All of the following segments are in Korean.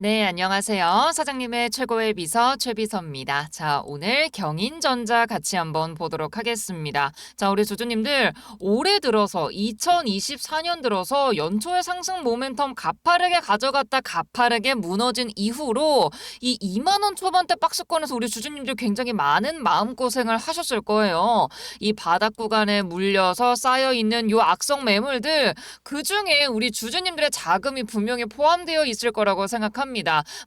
네, 안녕하세요. 사장님의 최고의 비서 최비서입니다. 자, 오늘 경인전자 같이 한번 보도록 하겠습니다. 자, 우리 주주님들 올해 들어서 2024년 들어서 연초의 상승 모멘텀 가파르게 가져갔다 가파르게 무너진 이후로 이 2만 원 초반대 박스권에서 우리 주주님들 굉장히 많은 마음고생을 하셨을 거예요. 이 바닥 구간에 물려서 쌓여 있는 요 악성 매물들 그중에 우리 주주님들의 자금이 분명히 포함되어 있을 거라고 생각합니다.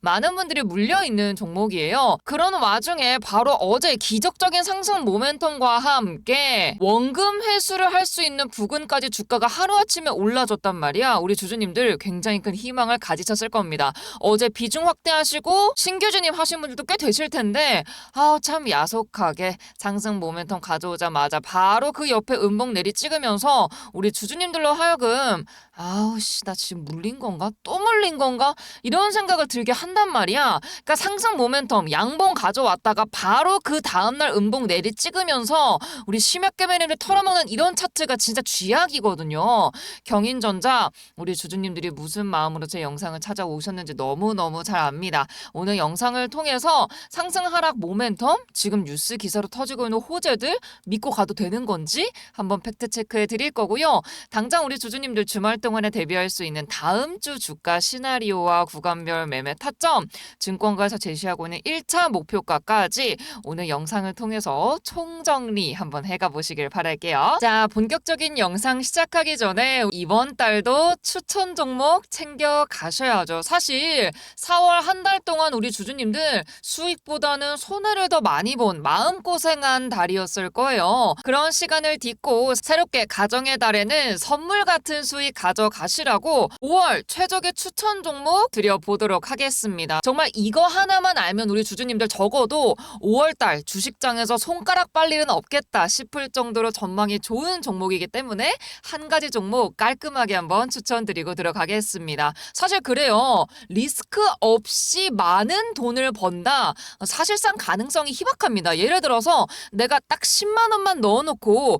많은 분들이 물려 있는 종목이에요. 그런 와중에 바로 어제 기적적인 상승 모멘텀과 함께 원금 회수를 할 수 있는 부근까지 주가가 하루아침에 올라졌단 말이야. 우리 주주님들 굉장히 큰 희망을 가지셨을 겁니다. 어제 비중 확대하시고 신규 진입 하신 분들도 꽤 되실 텐데 아 참 야속하게 상승 모멘텀 가져오자마자 바로 그 옆에 음봉 내리 찍으면서 우리 주주님들로 하여금 아우 씨 나 지금 물린 건가? 또 물린 건가? 이런 생각을 들게 한단 말이야. 그러니까 상승 모멘텀 양봉 가져왔다가 바로 그 다음날 음봉 내리 찍으면서 우리 심야깨 매매를 털어먹는 이런 차트가 진짜 쥐약이거든요. 경인전자 우리 주주님들이 무슨 마음으로 제 영상을 찾아오셨는지 너무너무 잘 압니다. 오늘 영상을 통해서 상승 하락 모멘텀 지금 뉴스 기사로 터지고 있는 호재들 믿고 가도 되는 건지 한번 팩트 체크해 드릴 거고요. 당장 우리 주주님들 주말 동 안에 대비할 수 있는 다음 주 주가 시나리오와 구간별 매매 타점, 증권가에서 제시하고 있는 1차 목표가까지 오늘 영상을 통해서 총정리 한번 해가 보시길 바랄게요. 자, 본격적인 영상 시작하기 전에 이번 달도 추천 종목 챙겨 가셔야죠. 사실 4월 한 달 동안 우리 주주님들 수익보다는 손해를 더 많이 본 마음고생한 달이었을 거예요. 그런 시간을 딛고 새롭게 가정의 달에는 선물 같은 수익 가 져가시라고 5월 최적의 추천 종목 드려보도록 하겠습니다. 정말 이거 하나만 알면 우리 주주님들 적어도 5월달 주식장에서 손가락 빨 일은 없겠다 싶을 정도로 전망이 좋은 종목이기 때문에 한 가지 종목 깔끔하게 한번 추천드리고 들어가겠습니다. 사실 그래요. 리스크 없이 많은 돈을 번다. 사실상 가능성이 희박합니다. 예를 들어서 내가 딱 10만 원만 넣어놓고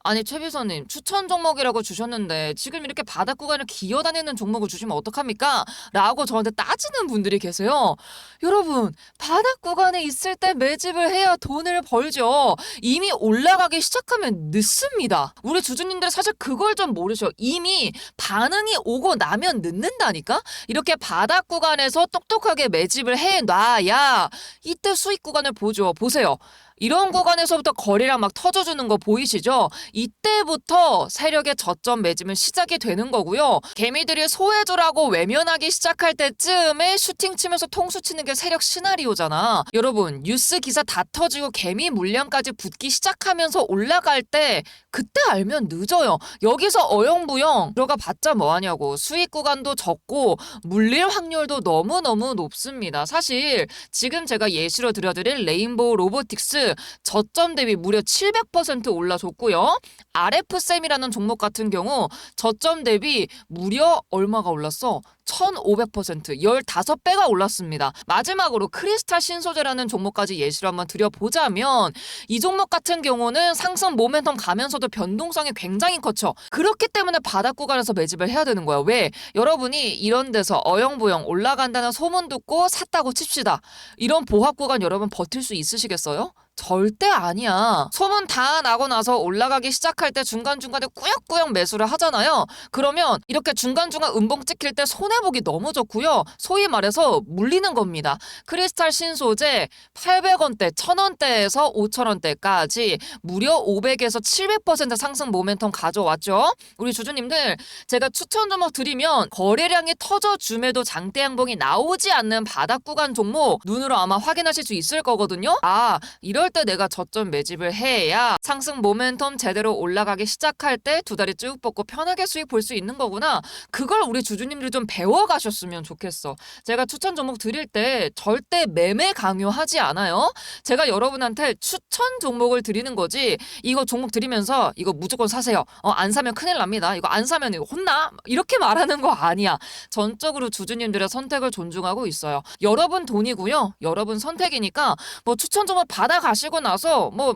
아니 최 비서님 추천 종목이라고 주셨는데 지금 이렇게 바닥 구간을 기어 다니는 종목을 주시면 어떡합니까? 라고 저한테 따지는 분들이 계세요. 여러분 바닥 구간에 있을 때 매집을 해야 돈을 벌죠. 이미 올라가기 시작하면 늦습니다. 우리 주주님들 사실 그걸 좀 모르셔. 이미 반응이 오고 나면 늦는다니까? 이렇게 바닥 구간에서 똑똑하게 매집을 해 놔야 이때 수익 구간을 보죠. 보세요. 이런 구간에서부터 거래량 막 터져주는 거 보이시죠? 이때부터 세력의 저점 매짐은 시작이 되는 거고요. 개미들이 소해주라고 외면하기 시작할 때쯤에 슈팅 치면서 통수 치는 게 세력 시나리오잖아. 여러분 뉴스 기사 다 터지고 개미 물량까지 붙기 시작하면서 올라갈 때 그때 알면 늦어요. 여기서 어영부영 들어가 봤자 뭐하냐고 수익 구간도 적고 물릴 확률도 너무너무 높습니다. 사실 지금 제가 예시로 들려드릴 레인보우 로보틱스 저점 대비 무려 700% 올라줬고요. RF쌤이라는 종목 같은 경우 저점 대비 무려 얼마가 올랐어? 1500% 15배가 올랐습니다. 마지막으로 크리스탈 신소재라는 종목까지 예시로 한번 드려보자면 이 종목 같은 경우는 상승 모멘텀 가면서도 변동성이 굉장히 커죠. 그렇기 때문에 바닥 구간에서 매집을 해야 되는 거야. 왜? 여러분이 이런 데서 어영부영 올라간다는 소문 듣고 샀다고 칩시다. 이런 보합 구간 여러분 버틸 수 있으시겠어요? 절대 아니야. 소문 다 나고 나서 올라가기 시작할 때 중간중간에 꾸역꾸역 매수를 하잖아요. 그러면 이렇게 중간중간 음봉 찍힐 때 손해보기 너무 좋고요. 소위 말해서 물리는 겁니다. 크리스탈 신소재 800원대, 1000원대에서 5000원대까지 무려 500에서 700% 상승 모멘텀 가져왔죠. 우리 주주님들 제가 추천 종목 드리면 거래량이 터져줌에도 장대 양봉이 나오지 않는 바닥 구간 종목 눈으로 아마 확인하실 수 있을 거거든요. 아 이럴 때 내가 저점 매집을 해야 상승 모멘텀 제대로 올라가기 시작할 때 두 다리 쭉 뻗고 편하게 수익 볼 수 있는 거구나. 그걸 우리 주주님들 좀 배워가셨으면 좋겠어. 제가 추천 종목 드릴 때 절대 매매 강요하지 않아요. 제가 여러분한테 추천 종목을 드리는 거지. 이거 종목 드리면서 이거 무조건 사세요. 어, 안 사면 큰일 납니다. 이거 안 사면 이거 혼나? 이렇게 말하는 거 아니야. 전적으로 주주님들의 선택을 존중하고 있어요. 여러분 돈이고요. 여러분 선택이니까 뭐 추천 종목 받아가 시고 나서 뭐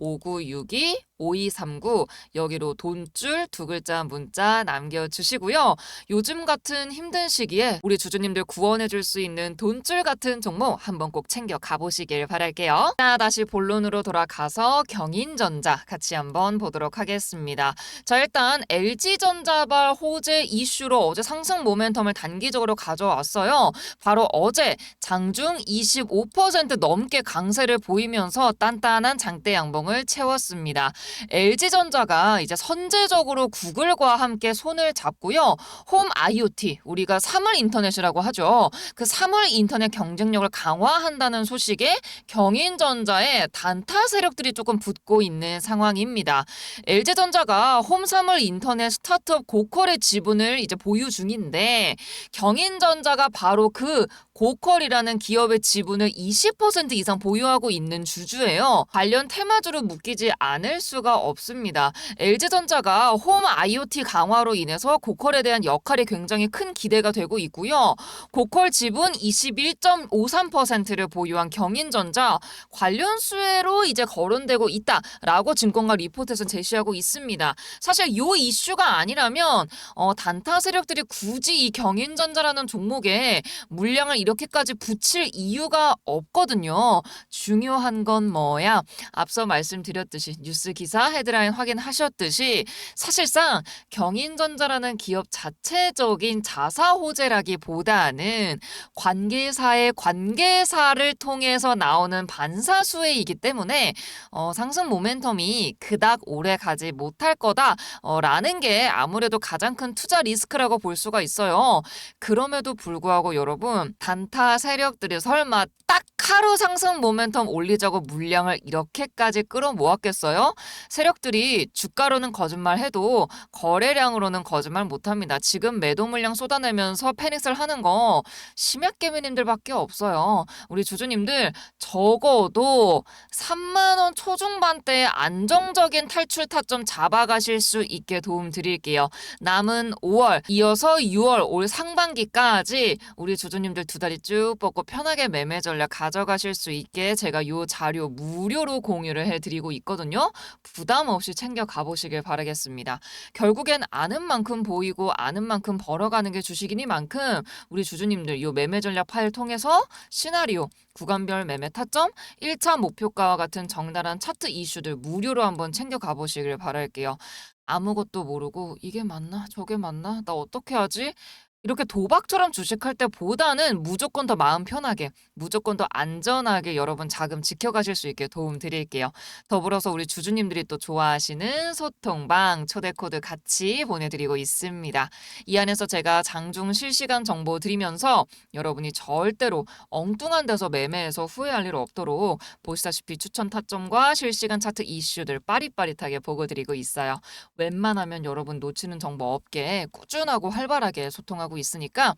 5962 5239 여기로 돈줄 두 글자 문자 남겨주시고요. 요즘 같은 힘든 시기에 우리 주주님들 구원해줄 수 있는 돈줄 같은 종목 한번 꼭 챙겨 가보시길 바랄게요. 자, 다시 본론으로 돌아가서 경인전자 같이 한번 보도록 하겠습니다. 자, 일단 LG전자발 호재 이슈로 어제 상승 모멘텀을 단기적으로 가져왔어요. 바로 어제 장중 25% 넘게 강세를 보이면서 단단한 장대 양봉을 채웠습니다. LG전자가 이제 선제적으로 구글과 함께 손을 잡고요. 홈 IoT, 우리가 사물 인터넷이라고 하죠. 그 사물 인터넷 경쟁력을 강화한다는 소식에 경인전자에 단타 세력들이 조금 붙고 있는 상황입니다. LG전자가 홈 사물 인터넷 스타트업 고퀄의 지분을 이제 보유 중인데 경인전자가 바로 그 고퀄이라는 기업의 지분을 20% 이상 보유하고 있는 주주예요. 관련 테마주로 묶이지 않을 수가 없습니다. LG전자가 홈 IoT 강화로 인해서 고퀄에 대한 역할이 굉장히 큰 기대가 되고 있고요. 고퀄 지분 21.53%를 보유한 경인전자 관련 수혜로 이제 거론되고 있다라고 증권가 리포트에서 제시하고 있습니다. 사실 이 이슈가 아니라면 어, 단타 세력들이 굳이 이 경인전자라는 종목에 물량을 이렇게 이렇게까지 붙일 이유가 없거든요. 중요한 건 뭐야? 앞서 말씀드렸듯이 뉴스 기사 헤드라인 확인하셨듯이 사실상 경인전자라는 기업 자체적인 자사 호재라기보다는 관계사의 관계사를 통해서 나오는 반사 수혜이기 때문에 어, 상승 모멘텀이 그닥 오래 가지 못할 거다라는 게 아무래도 가장 큰 투자 리스크라고 볼 수가 있어요. 그럼에도 불구하고 여러분 단타 세력들이 설마 딱 하루 상승 모멘텀 올리자고 물량을 이렇게까지 끌어모았겠어요? 세력들이 주가로는 거짓말해도 거래량으로는 거짓말 못합니다. 지금 매도 물량 쏟아내면서 패닉을 하는 거 심야 개미님들밖에 없어요. 우리 주주님들 적어도 3만 원 초중반대의 안정적인 탈출 타점 잡아가실 수 있게 도움 드릴게요. 남은 5월 이어서 6월 올 상반기까지 우리 주주님들 두 다리 쭉 뻗고 편하게 매매 전략 가져가실 수 있게 제가 요 자료 무료로 공유를 해드리고 있거든요. 부담 없이 챙겨 가보시길 바라겠습니다. 결국엔 아는 만큼 보이고 아는 만큼 벌어가는 게 주식이니만큼 우리 주주님들 요 매매 전략 파일 통해서 시나리오 구간별 매매 타점 1차 목표가와 같은 정달한 차트 이슈들 무료로 한번 챙겨 가보시길 바랄게요. 아무것도 모르고 이게 맞나 저게 맞나 나 어떻게 하지? 이렇게 도박처럼 주식할 때보다는 무조건 더 마음 편하게, 무조건 더 안전하게 여러분 자금 지켜가실 수 있게 도움 드릴게요. 더불어서 우리 주주님들이 또 좋아하시는 소통방 초대 코드 같이 보내드리고 있습니다. 이 안에서 제가 장중 실시간 정보 드리면서 여러분이 절대로 엉뚱한 데서 매매해서 후회할 일 없도록 보시다시피 추천 타점과 실시간 차트 이슈들 빠릿빠릿하게 보고 드리고 있어요. 웬만하면 여러분 놓치는 정보 없게 꾸준하고 활발하게 소통하고 있으니까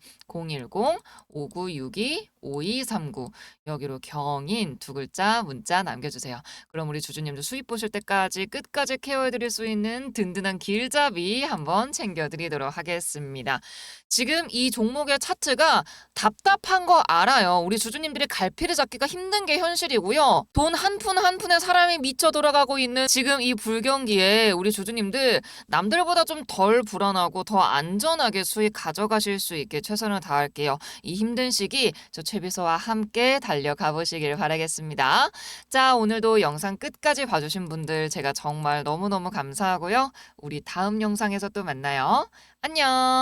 010-5962-5239 여기로 경인 두 글자 문자 남겨주세요. 그럼 우리 주주님들 수입 보실 때까지 끝까지 케어해드릴 수 있는 든든한 길잡이 한번 챙겨드리도록 하겠습니다. 지금 이 종목의 차트가 답답한 거 알아요. 우리 주주님들이 갈피를 잡기가 힘든 게 현실이고요. 돈 한 푼 한 푼에 사람이 미쳐 돌아가고 있는 지금 이 불경기에 우리 주주님들 남들보다 좀 덜 불안하고 더 안전하게 수익 가져가실 수 있게 최선을 다할게요. 이 힘든 시기 저 최비서와 함께 달려가 보시길 바라겠습니다. 자, 오늘도 영상 끝까지 봐주신 분들 제가 정말 너무너무 감사하고요. 우리 다음 영상에서 또 만나요. 안녕!